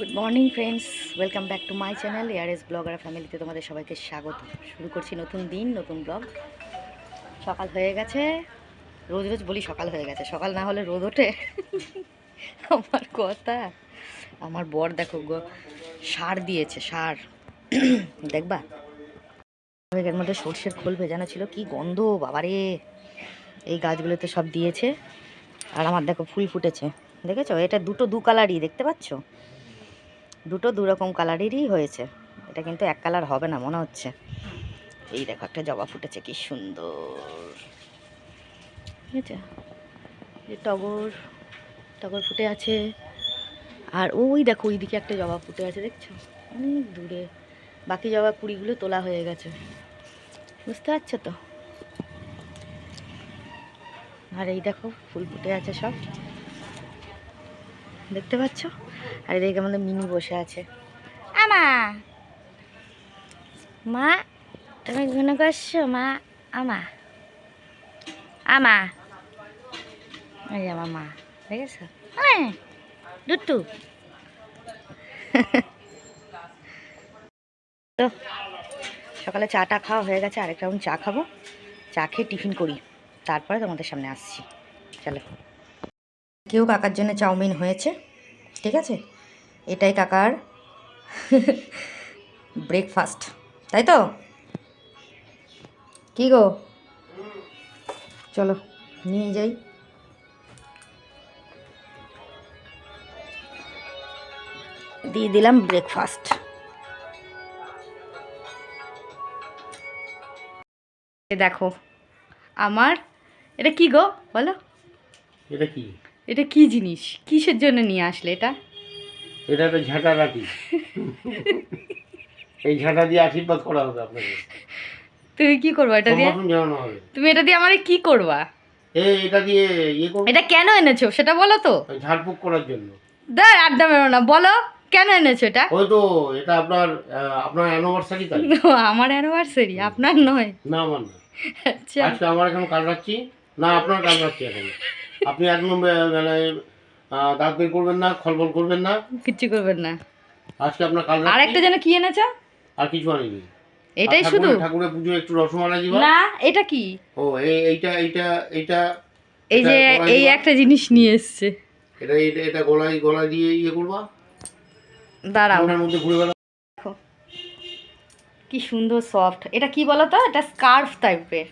Good morning friends welcome back to my channel ARS blogger ফ্যামিলিতে তোমাদের সবাইকে স্বাগত। শুরু করছি নতুন দিন, নতুন ব্লগ সকাল হয়ে গেছে। রোজ রোজ বলি সকাল হয়ে গেছে। সকাল না হলে রোদ ওঠে। আমার কথা। আমার বর দেখো গো, সার দিয়েছে, সার। দেখবা? এর মধ্যে সর্ষের খোল ভেজানো ছিল। কি গন্ধ, বাবারে। এই গাছগুলোতে সব দিয়েছে। আর আমার দেখো ফুল ফুটেছে। দেখেছ? এটা দুটো দু কালারই দেখতে পাচ্ছ? দুটো দু রকম কালারেরই হয়েছে। এটা কিন্তু এক কালার হবে না, মনে হচ্ছে। এই দেখো, একটা জবা ফুটেছে, কি সুন্দর। ঠিক আছে? টগর টগর ফুটে আছে। আর ওই দেখো, ওইদিকে একটা জবা ফুটে আছে, দেখছ? অনেক দূরে। বাকি জবা কুড়িগুলো তোলা হয়ে গেছে। বুঝতে পারছ তো? আর এই দেখো, ফুল ফুটে আছে সব। দেখতে পাচ্ছ? আর এদিকে আমাদের মিনি বসে আছে। আমা মা। তুমি ঘন করছ মা। আমা আমা এই আমার মা দেখেছ? হ্যাঁ দুট্টু। তো সকালে চাটা খাওয়া হয়ে গেছে আরেক রাউন্ড চা খাব। চা খেয়ে টিফিন করি তারপরে তোমাদের সামনে আসছি। চলো। কেউ কাকার জন্য চাউমিন হয়েছে ঠিক আছে? এটাই কাকার ব্রেকফাস্ট তাই তো? কি গো? চলো নিয়ে যাই। দিয়ে দিলাম ব্রেকফাস্ট দেখো আমার এটা কি গো? বলো। এটা কি? এটা কি জিনিস? কিসের জন্য নিয়ে আসলে এটা? এটা একটা ঝাঁটা রাখি। এই ঝাঁটা দিয়ে আশীর্বাদ করা হবে আপনাকে তুমি কি করবা এটা দিয়ে? তুমি এটা দিয়ে আমারে কি করবা? এই এটা দিয়ে ইয়ে করব এটা কেন এনেছো? সেটা বলো তো। ঝাড়ফুঁক করার জন্য। দাঁড় আড্ডা মেরো না। বলো কেন এনেছো এটা? ওই তো এটা আপনার আপনার অ্যানিভার্সারি তাই আমার অ্যানিভার্সারি আপনার নয়। না আমার না আচ্ছা। আজকে আমার এখন কাজ রাখছি না আপনার কাজ রাখছি এখন। আপনি একদম মানে দাঁত বের করবেন না খলবল করবেন না। কিচ্ছু করবেন না। আজকে আপনার কাজ আর একটা যেন কি এনেছো? আর কিছু আনিনি। এটাই শুধু? ঠাকুরের- পুজো একটু রসমালাই দিবা? না এটা কি? ও এই এইটা এইটা এইটা এই যে এই একটা জিনিস নিয়ে এসছে। এটা এটা এটা গলায় গলায় দিয়ে ইয়ে করবা? দাঁড়াও। ওটার মধ্যে ঘুরে বেড়া দেখো। কি সুন্দর সফট এটা কি বলো তো? এটা স্কার্ফ টাইপের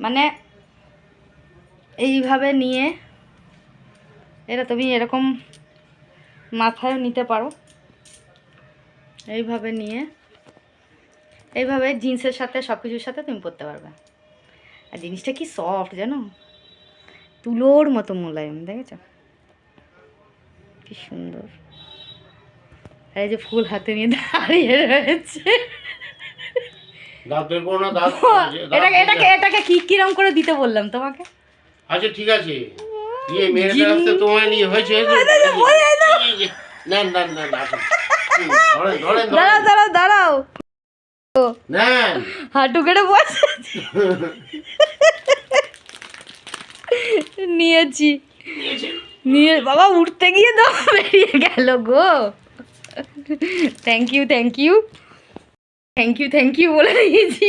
মানে এইভাবে নিয়ে এটা তুমি এরকম মাথায় নিতে পারো। এইভাবে নিয়ে এইভাবে জিন্সের সাথে সব কিছুর সাথে তুমি পরতে পারবে। আর জিনিসটা কি সফট জানো? তুলোর মতো মোলায়েম দেখেছ? কি সুন্দর। আর এই যে ফুল হাতে নিয়ে দাঁড়িয়ে রয়েছে। এটাকে এটাকে এটাকে কি কিরম করে দিতে বললাম তোমাকে? আচ্ছা ঠিক আছে। ইয়ে মেয়েটা আসতে তোমার নিয়ে হয়েছে না না না না হুম, ধরেন ধরেন দাঁড়াও দাঁড়াও হাঁটু কেটে বসে নিয়েছি। নিয়ে বাবা উঠতে গিয়ে তো বেরিয়ে গেল গো। Thank you thank you thank you thank you বলে দিয়েছি।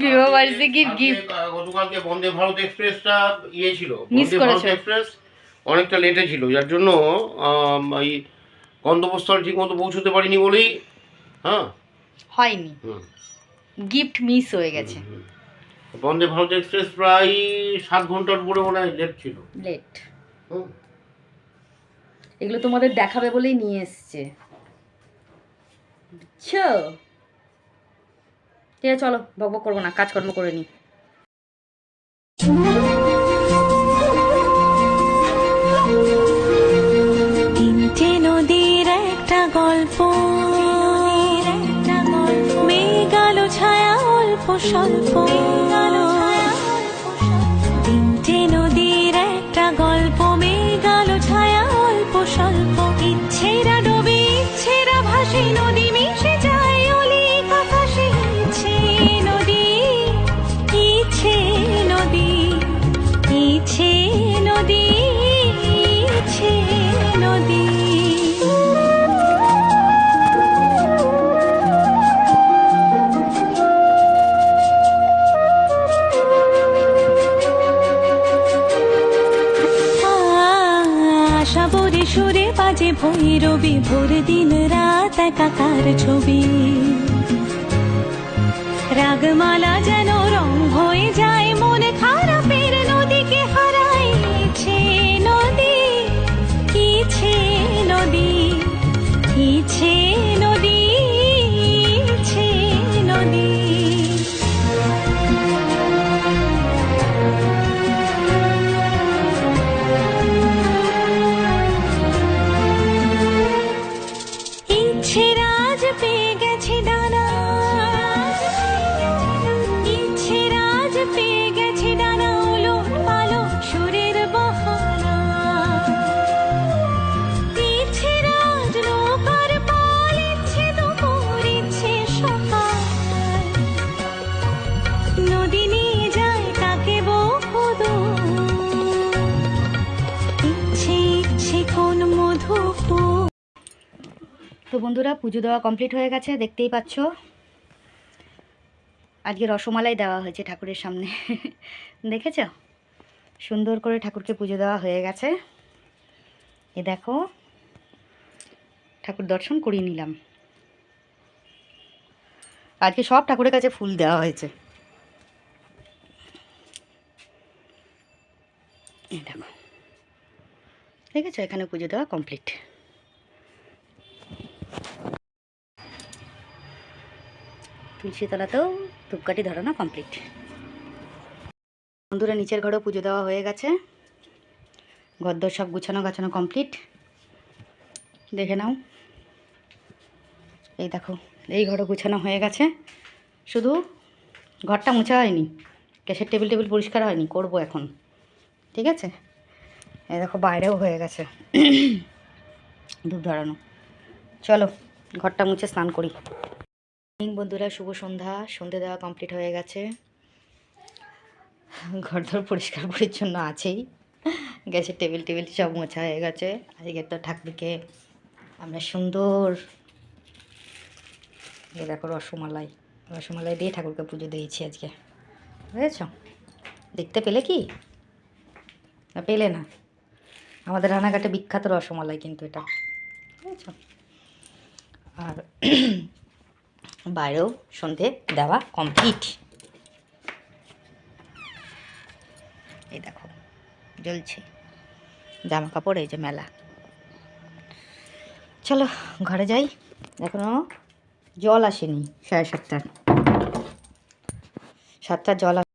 বিবাহ বার্ষিকীর গিফট গতকালকে বন্দে ভারত এক্সপ্রেসটা ইয়ে ছিল বন্দে ভারত এক্সপ্রেস অনেকটা লেটে ছিল যার জন্য এই গন্তব্যস্থল ঠিক মতো পৌঁছতে পারিনি বলেই হ্যাঁ? হয়নি। গিফট মিস হয়ে গেছে। বন্দে ভারত এক্সপ্রেস প্রায় সাত ঘণ্টার উপরে মনে হয় লেট ছিল। লেট। এগুলো তোমাদের দেখাবে বলেই নিয়ে এসছে। বুঝছ? ঠিক আছে, চলো বকবক করব না, কাজকর্ম করে নি তিনটে নদীর একটা গল্প। মেঘালো ছায়া অল্প স্বল্প। ভৈরবী ভোর দিন রাত একাকার ছবি। রাগমালা যেন রং হয়ে যায় তো বন্ধুরা, পুজো দেওয়া কমপ্লিট হয়ে গেছে, দেখতেই পাচ্ছ। আজকে রসমালাই দেওয়া হয়েছে ঠাকুরের সামনে। দেখেছ? সুন্দর করে ঠাকুরকে পুজো দেওয়া হয়ে গেছে। এ দেখো, ঠাকুর দর্শন করিয়ে নিলাম। আজকে সব ঠাকুরের কাছে ফুল দেওয়া হয়েছে। দেখো। ঠিক আছে এখানে পুজো দেওয়া কমপ্লিট তুলসী তলাতেও ধূপকাঠি ধরানো কমপ্লিট বন্ধুরা, নিচের ঘরেও পুজো দেওয়া হয়ে গেছে। ঘরদোর সব গুছানো গাছানো কমপ্লিট দেখে নাও। এই দেখো, এই ঘরও গুছানো হয়ে গেছে। শুধু ঘরটা মোছা হয়নি, গ্যাসের টেবিল টেবিল পরিষ্কার হয়নি, করব এখন। ঠিক আছে? এই দেখো বাইরেও হয়ে গেছে। ধূপ ধরানো চলো, ঘরটা মুছে স্নান করি। বন্ধুরা, শুভ সন্ধ্যা। সন্ধে দেওয়া কমপ্লিট হয়ে গেছে। ঘরদোর পরিষ্কার পরিচ্ছন্ন আছেই। গ্যাসের টেবিল টেবিল সব মোছা হয়ে গেছে। আজকে তো ঠাকুরকে আমরা সুন্দর এই দেখো রসমালাই। রসমালাই দিয়ে ঠাকুরকে পুজো দিয়েছি আজকে। বুঝেছ? দেখতে পেলে কি? পেলে না? আমাদের রানাঘাটে বিখ্যাত রসমালাই কিন্তু এটা। আর বাইরেও সন্ধে দেওয়া কমপ্লিট এই দেখো, জ্বলছে জামা কাপড় এই যে মেলা। চলো, ঘরে যাই। এখনও জল আসেনি সাড়ে সাতটার। সাতটার জল আস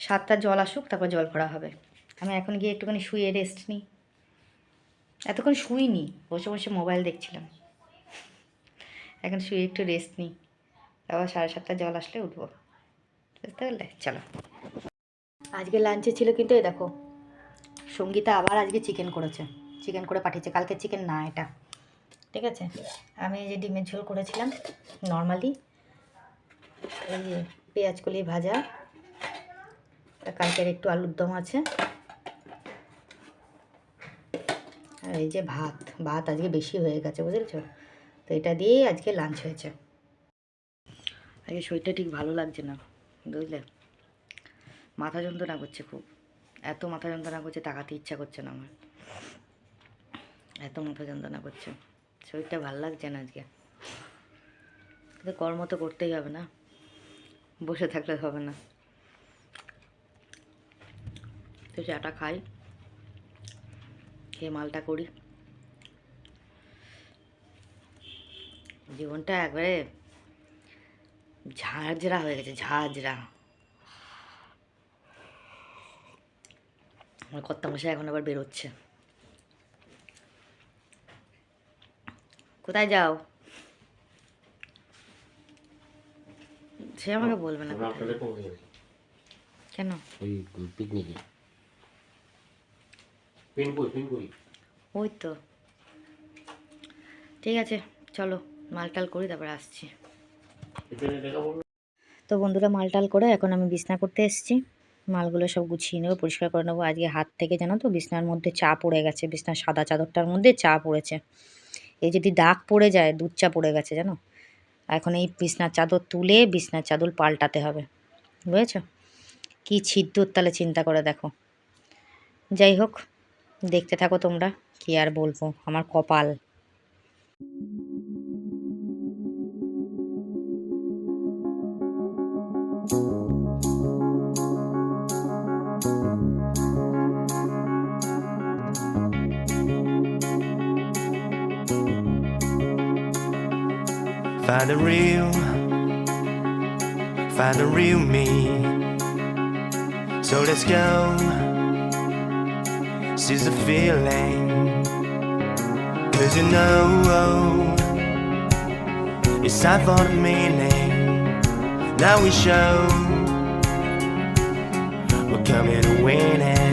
সাতটার জল আসুক, তারপর জল ভরা হবে। আমি এখন গিয়ে একটুখানি শুয়ে রেস্ট নিই। এতক্ষণ শুইনি, বসে বসে মোবাইল দেখছিলাম। এখন শুয়ে একটু রেস্ট নিই। আবার সাড়ে সাতটা জল আসলে উঠবো। বুঝতে পারলে? চলো। আজকে লাঞ্চে ছিল কিন্তু এই দেখো, সঙ্গীতা আবার আজকে চিকেন করেছে। চিকেন করে পাঠিয়েছে। কালকে চিকেন না এটা। ঠিক আছে? আমি এই যে ডিমের ঝোল করেছিলাম নর্মালি এই যে পেঁয়াজ কলি ভাজা কালকের একটু আলুর দম আছে। আর এই যে ভাত ভাত আজকে বেশি হয়ে গেছে, বুঝেছ? তো এটা দিয়েই আজকে লাঞ্চ হয়েছে। আজকে শরীরটা ঠিক ভালো লাগছে না, বুঝলে? মাথা যন্ত্রণা করছে খুব। এত মাথা যন্ত্রণা করছে, তাকাতে ইচ্ছা করছে না আমার। এত মাথা যন্ত্রণা করছে। শরীরটা ভালো লাগছে না আজকে। কিন্তু কর্ম তো করতেই হবে না। বসে থাকলে হবে না। তো চাটা খাই। খেয়ে মালটা করি। জীবনটা একবারে ঝাঁঝরা হয়ে গেছে ঝাঁঝরা। আমার কর্তা মশাই এখন আবার বেরোচ্ছে। কোথায় যাও? সে আমাকে বলবে না? কেন? ওই পিকনিকে ওই তো ঠিক আছে, চলো, মালটাল করি, তারপরে আসছি। তো বন্ধুরা, মালটাল করে, এখন আমি বিছনা করতে এসেছি। মালগুলো সব গুছিয়ে নেব, পরিষ্কার করে নেব। আজকে হাত থেকে জানো তো, বিছনার মধ্যে চা পড়ে গেছে, বিছনার সাদা চাদরটার মধ্যে চা পড়েছে। এই যদি দাগ পড়ে যায়, দুধ চা পড়ে গেছে, জানো? এখন এই বিছনার চাদর তুলে, বিছনার চাদর পাল্টাতে হবে। বুঝেছ? কী ছিদ্দুর তাহলে চিন্তা করে দেখো। যাই হোক দেখতে থাকো তোমরা কি আর বলব আমার কপাল Find a real, find a real me. So let's go. Seize the feeling. Cause you know it's time for the meaning. Now we show we're coming to win it.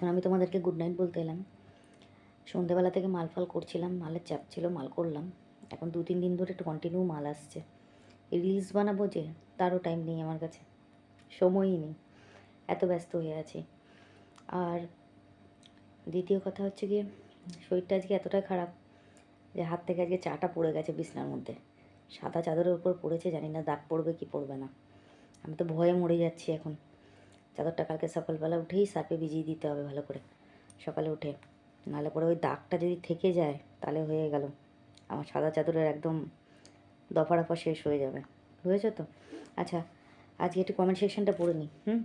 এখন আমি তোমাদেরকে গুড নাইট বলতে এলাম। সন্ধেবেলা থেকে মাল ফাল করছিলাম, মালের চাপ ছিল, মাল করলাম। এখন দু, তিন দিন ধরে একটু কন্টিনিউ মাল আসছে। রিলস বানাবো যে, তারও টাইম নেই আমার কাছে। সময়ই নেই। এত ব্যস্ত হয়ে আছি। আর দ্বিতীয় কথা হচ্ছে গিয়ে, শরীরটা আজকে এতটাই খারাপ যে হাত থেকে আজকে চাটা পড়ে গেছে বিছনার মধ্যে। সাদা চাদরের উপর পড়েছে, জানি না দাগ পড়বে কি পড়বে না। আমি তো ভয়ে মরে যাচ্ছি এখন। চাদরটা কালকে সকালবেলা উঠেই সার্পে ভিজিয়ে দিতে হবে ভালো করে। সকালে উঠে। নাহলে পরে ওই দাগটা যদি থেকে যায়, তাহলে হয়ে গেল। আমার সাদা চাদরের একদম দফা রফা শেষ হয়ে যাবে। বুঝেছ তো? আচ্ছা আজকে একটু কমেন্ট সেকশনটা পড়ে নিই হুম?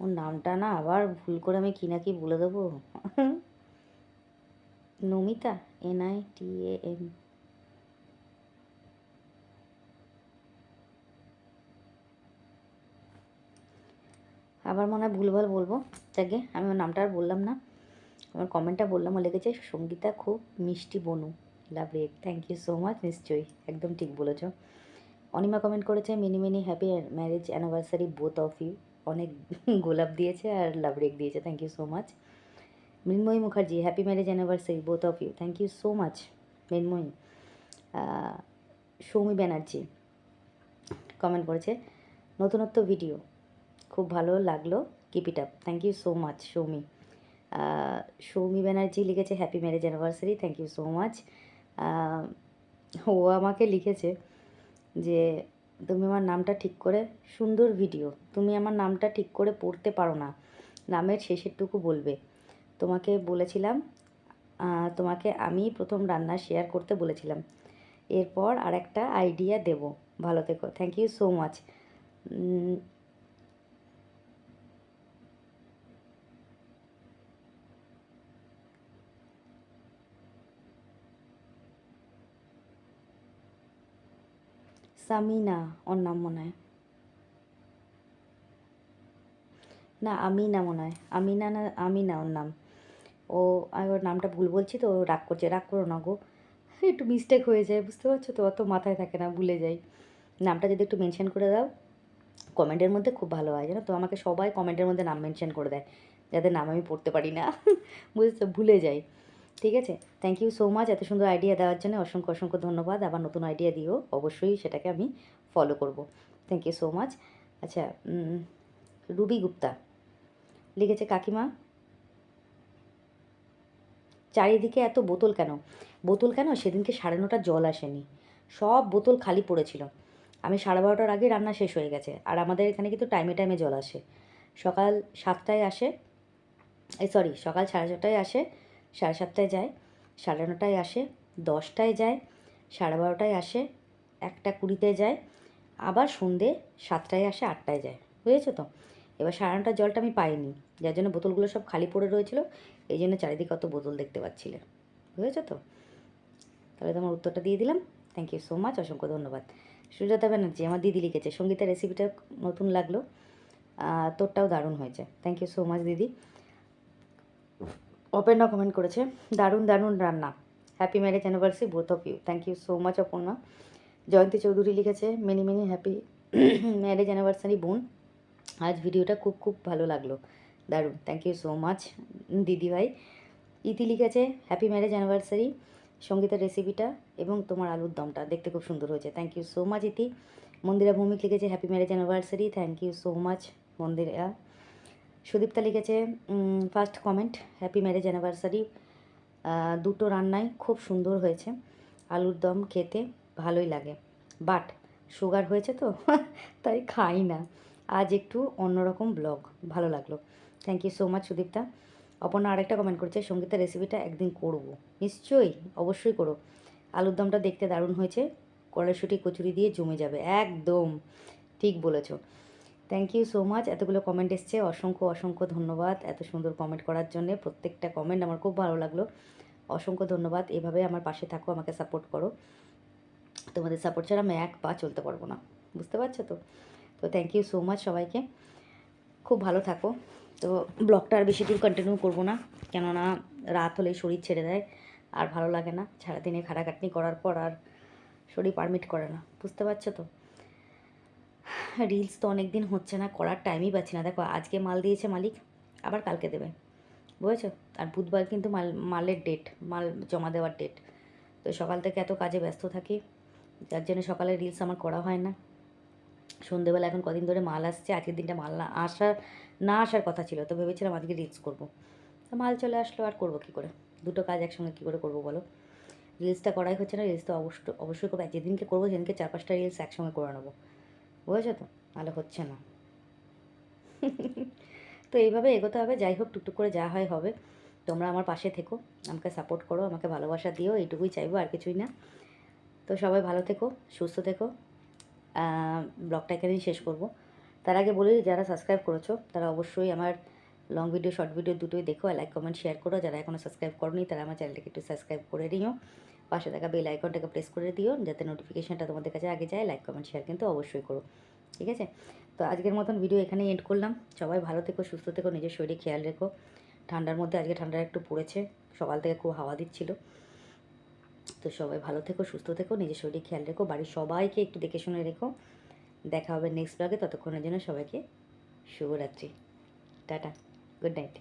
ওর নামটা না আবার ভুল করে আমি কি না কি বলে দেবো? Namita N I T A M আবার মনে হয় ভুলভাল বলব, যাকে আমি ওর নামটা আর বললাম না। আমার কমেন্টটা বললাম, ও লেগেছে সঙ্গীতা খুব মিষ্টি বনু। Love react thank you so much নিশ্চয়ই, একদম ঠিক বলেছ। অনিমা কমেন্ট করেছে, many many happy marriage anniversary both of you অনেক গোলাপ দিয়েছে আর লাভ রেক দিয়েছে thank you so much Mrinmoyee Mukherjee happy marriage anniversary both of you thank you so much Mrinmoyee Soumi Banerjee comment করেছে, নতুনত্ব video খুব ভালো লাগল। Keep it up thank you so much Soumi Soumi Banerjee লিখেছে happy marriage anniversary thank you so much ও আমাকে লিখেছে যে, তুমি আমার নামটা ঠিক করে, সুন্দর ভিডিও তুমি আমার নামটা ঠিক করে পড়তে পারো না। নামের শেষেরটুকু বলবে। তোমাকে বলেছিলাম তোমাকে আমি প্রথম রান্না শেয়ার করতে বলেছিলাম। এরপর আর একটা আইডিয়া দেব। ভালো থেকো। Thank you so much Samina ওর নাম মনে হয়। না, আমিনা মনে হয়। আমিনা না, আমিনা ওর নাম। ও আমি ওর নামটা ভুল বলছি তো রাগ করছে। রাগ করো না গো। একটু মিস্টেক হয়ে যায়, বুঝতে পারছ তো? অত মাথায় থাকে না, ভুলে যাই। নামটা যদি একটু মেনশন করে দাও কমেন্টের মধ্যে খুব ভালো হয়, জানো তো? আমাকে সবাই কমেন্টের মধ্যে নাম মেনশন করে দেয়, যাদের নাম আমি পড়তে পারি না। বুঝতে ভুলে যাই। ঠিক আছে? থ্যাংক ইউ সো মাচ এত সুন্দর আইডিয়া দেওয়ার জন্য অসংখ্য অসংখ্য ধন্যবাদ। আবার নতুন আইডিয়া দিও, অবশ্যই সেটাকে আমি ফলো করব। থ্যাংক ইউ সো মাচ আচ্ছা রুবি গুপ্তা লিখেছে, কাকিমা, চারিদিকে এত বোতল কেন? বোতল কেন? সেদিনকে সাড়ে নটা জল আসেনি। সব বোতল খালি পড়েছিল। আমি সাড়ে বারোটার আগে রান্না শেষ হয়ে গেছে। আর আমাদের এখানে কিন্তু টাইমে টাইমে জল আসে। সকাল সাতটায় আসে, এই সরি সকাল সাড়ে ছটায় আসে সাড়ে সাতটায় যায়, সাড়ে নটায় আসে, দশটায় যায়, সাড়ে বারোটায় আসে, একটা কুড়িতে যায়, আবার সন্ধে সাতটায় আসে, আটটায় যায়। বুঝেছ তো? এবার সাড়ে নটার জলটা আমি পাইনি, যার জন্য বোতলগুলো সব খালি পড়ে রয়েছিল, এই জন্য চারিদিকে অত বোতল দেখতে পাচ্ছিলে। বুঝেছ তো? তাহলে তোমার উত্তরটা দিয়ে দিলাম। থ্যাংক ইউ সো মাচ অসংখ্য ধন্যবাদ। সুজাতা ব্যানার্জি, আমার দিদি লিখেছে, সঙ্গীতের রেসিপিটা নতুন লাগল তোরটাও দারুণ হয়েছে। থ্যাংক ইউ সো মাচ দিদি। অপর্ণা কমেন্ট করেছে, দারুণ দারুণ রান্না। Happy marriage anniversary both of you thank you so much Aparna. Jayanti Chowdhury লিখেছে many many happy marriage anniversary বোন। আজ ভিডিওটা খুব খুব ভালো লাগল। দারুণ। থ্যাংক ইউ সো মাচ দিদি ভাই ইতি লিখেছে হ্যাপি ম্যারেজ অ্যানিভার্সারি সঙ্গীতের রেসিপিটা এবং তোমার আলুর দমটা। দেখতে খুব সুন্দর হয়েছে। থ্যাংক ইউ সো মাচ ইতি। মন্দিরা ভৌমিক লিখেছে happy marriage anniversary thank you so much Mandira. Sudipta লিখেছে first comment happy marriage anniversary দুটো রান্নাই খুব সুন্দর হয়েছে, আলুর দম খেতে ভালোই লাগে বাট সুগার হয়েছে তো, তাই খাই না, আজ একটু অন্যরকম ব্লগ ভালো লাগল thank you so much Sudipta, Aparna আরেকটা কমেন্ট করেছে, সঙ্গীতের রেসিপিটা একদিন করব, নিশ্চয়ই, অবশ্যই করো, আলুর দমটা দেখতে দারুণ হয়েছে, কড়াইশুটি কচুরি দিয়ে জমে যাবে, একদম, ঠিক বলেছ থ্যাংক ইউ সো মাচ এতগুলো কমেন্ট এসছে, অসংখ্য অসংখ্য ধন্যবাদ এত সুন্দর কমেন্ট করার জন্য। প্রত্যেকটা কমেন্ট আমার খুব ভালো লাগল। অসংখ্য ধন্যবাদ। এভাবে আমার পাশে থাকো, আমাকে সাপোর্ট করো। তোমাদের সাপোর্ট ছাড়া আমি এক পা চলতে পারব না। বুঝতে পারছ তো? তো থ্যাংক ইউ সো মাচ সবাইকে। খুব ভালো থাকো। তো ব্লগটা আর বেশি দূর কন্টিনিউ করব না, কেননা রাত হলেই শরীর ছেড়ে দেয়, আর ভালো লাগে না। সারাদিনে খাটাখাটনি করার পর আর শরীর পারমিট করে না। বুঝতে পারছ তো? রিলস তো অনেক দিন হচ্ছে না, করার টাইমই পাচ্ছি না। দেখো, আজকে মাল দিয়েছে মালিক, আবার কালকে দেবে। বুঝেছ? আর বুধবার কিন্তু মাল, মালের ডেট মাল জমা দেওয়ার ডেট তো সকাল থেকে এত কাজে ব্যস্ত থাকি, যার জন্য সকালে রিলস আমার করা হয় না। সন্ধেবেলা এখন কদিন ধরে মাল আসছে, আজকের দিনটা মাল না আসার না আসার কথা ছিল, তো ভেবেছিলাম আজকে রিলস করব। তো মাল চলে আসলো, আর করব কী করে? দুটো কাজ একসঙ্গে কী করে করব বলো? রিলসটা করাই হচ্ছে না রিলস তো অবশ্য, অবশ্যই করব। যেদিনকে করব, সেদিনকে চার পাঁচটা রিলস একসঙ্গে করে নেব। বুঝেছ তো নাহলে হচ্ছে না। তো এইভাবে এগোতে হবে, যাই হোক টুকটুক করে যা হয় হবে। তোমরা আমার পাশে থেকো, আমাকে সাপোর্ট করো, আমাকে ভালোবাসা দিও, এইটুকুই চাইব, আর কিছুই না। তো সবাই ভালো থেকো, সুস্থ থেকো। ব্লগটা এখানেই শেষ করব। তার আগে বলি, যারা সাবস্ক্রাইব করেছ, তারা অবশ্যই আমার লং ভিডিও শর্ট ভিডিও দুটোই দেখো লাইক কমেন্ট শেয়ার করো। যারা এখনও সাবস্ক্রাইব করনি, তারা আমার চ্যানেলটাকে একটু সাবস্ক্রাইব করে নিও। পাশে থাকা বেল আইকনটাকে প্রেস করে দিও, যাতে নোটিফিকেশনটা তোমাদের কাছে আগে যায় লাইক কমেন্ট শেয়ার কিন্তু অবশ্যই করো। ঠিক আছে? তো আজকের মতন ভিডিও এখানেই এন্ড করলাম। সবাই ভালো থেকো, সুস্থ থেকো, নিজের শরীরে খেয়াল রেখো। ঠান্ডার মধ্যে আজকে ঠান্ডা একটু পড়েছে, সকাল থেকে খুব হাওয়া দিচ্ছিল। তো সবাই ভালো থেকো, সুস্থ থেকো, নিজের শরীরে খেয়াল রেখো। বাড়ির সবাইকে একটু দেখে শুনে রেখো। দেখা হবে নেক্সট ব্লগে ততক্ষণের জন্য সবাইকে শুভরাত্রি। Tata good night